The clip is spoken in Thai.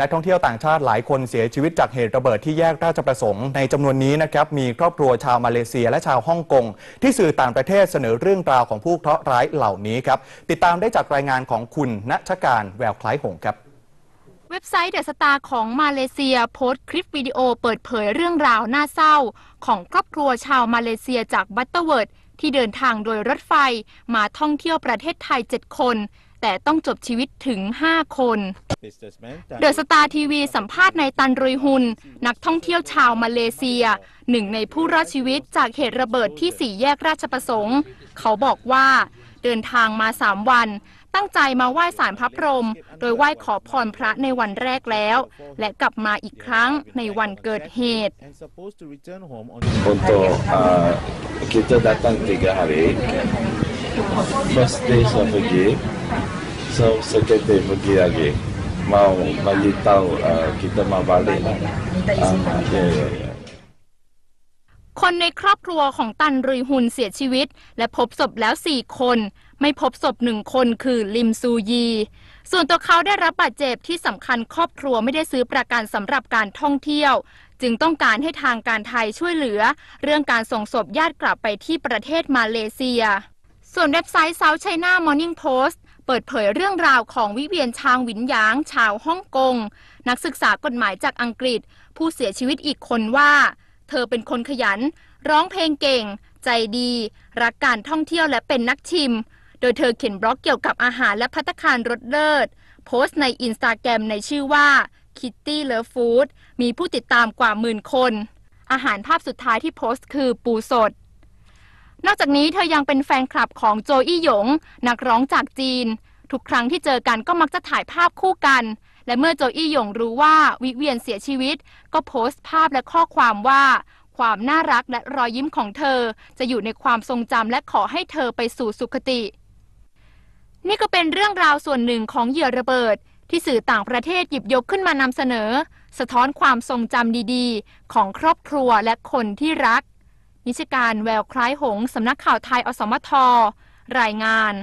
นักท่องเที่ยวต่างชาติหลายคนเสียชีวิตจากเหตุระเบิดที่แยกราชประสงค์ในจำนวนนี้นะครับมีครอบครัวชาวมาเลเซียและชาวฮ่องกงที่สื่อต่างประเทศเสนอเรื่องราวของผู้เคราะห์ร้ายเหล่านี้ครับติดตามได้จากรายงานของคุณณชการแววคล้ายหงครับเว็บไซต์เดอะสตาร์ของมาเลเซียโพสต์คลิปวิดีโอเปิดเผยเรื่องราวน่าเศร้า ของครอบครัวชาวมาเลเซียจากบัตเตอร์เวิร์ดที่เดินทางโดยรถไฟมาท่องเที่ยวประเทศไทย 7 คน แต่ต้องจบชีวิตถึง 5 คน เดอะสตาร์ทีวีสัมภาษณ์ในายตันรุยฮุน นักท่องเที่ยวชาวมาเลเซีย หนึ่งในผู้รอดชีวิตจากเหตุระเบิดที่สี่แยกราชประสงค์ เขาบอกว่าเดินทางมา 3 วัน ตั้งใจมาไหว้สารพระพรหมโดยไหว้ขอพรพระในวันแรกแล้ว และกลับมาอีกครั้งในวันเกิดเหตุ untuk uh, kita datang tiga hari. First day saya pergi, so second day pergi lagi. Mau bagi tahu uh, kita mau balik lah. Uh, ya, ya, ya. คนในครอบครัวของตันรุยฮุนเสียชีวิต และพบศพแล้ว4คน ไม่พบศพหนึ่งคนคือลิมซูยี ส่วนตัวเขาได้รับบาดเจ็บที่สำคัญครอบครัวไม่ได้ซื้อประกันสำหรับการท่องเที่ยว จึงต้องการให้ทางการไทยช่วยเหลือ เรื่องการส่งศพญาติกลับไปที่ประเทศมาเลเซีย ส่วนเว็บไซต์ South China Morning Post เปิดเผยเรื่องราวของวิเวียนชางวินยาง ชาวฮ่องกง นักศึกษากฎหมายจากอังกฤษ ผู้เสียชีวิตอีกคนว่า เธอเป็นคนขยัน ร้องเพลงเก่ง ใจดี รักการท่องเที่ยวและเป็นนักชิม โดยเธอเขียนบล็อกเกี่ยวกับอาหารและพัตตาคารรสเลิศ โพสต์ในอินสตาแกรมในชื่อว่า Kitty Love Food มีผู้ติดตามกว่าหมื่นคน อาหารภาพสุดท้ายที่โพสต์คือปูสด นอกจากนี้เธอยังเป็นแฟนคลับของโจอี้หยง นักร้องจากจีน ทุกครั้งที่เจอกันก็มักจะถ่ายภาพคู่กัน และเมื่อโจอี้หยงรู้ว่าวิเวียนเสียชีวิต ก็โพสต์ภาพและข้อความว่า ความน่ารักและรอยยิ้มของเธอ จะอยู่ในความทรงจำและขอให้เธอไปสู่สุคติ นี่ก็เป็นเรื่องราวส่วนหนึ่งของเหยื่อระเบิด ที่สื่อต่างประเทศหยิบยกขึ้นมานำเสนอ สะท้อนความทรงจำดีๆ ของครอบครัวและคนที่รัก นิชการแววคล้ายหงส์สำนักข่าวไทยอสมทรายงาน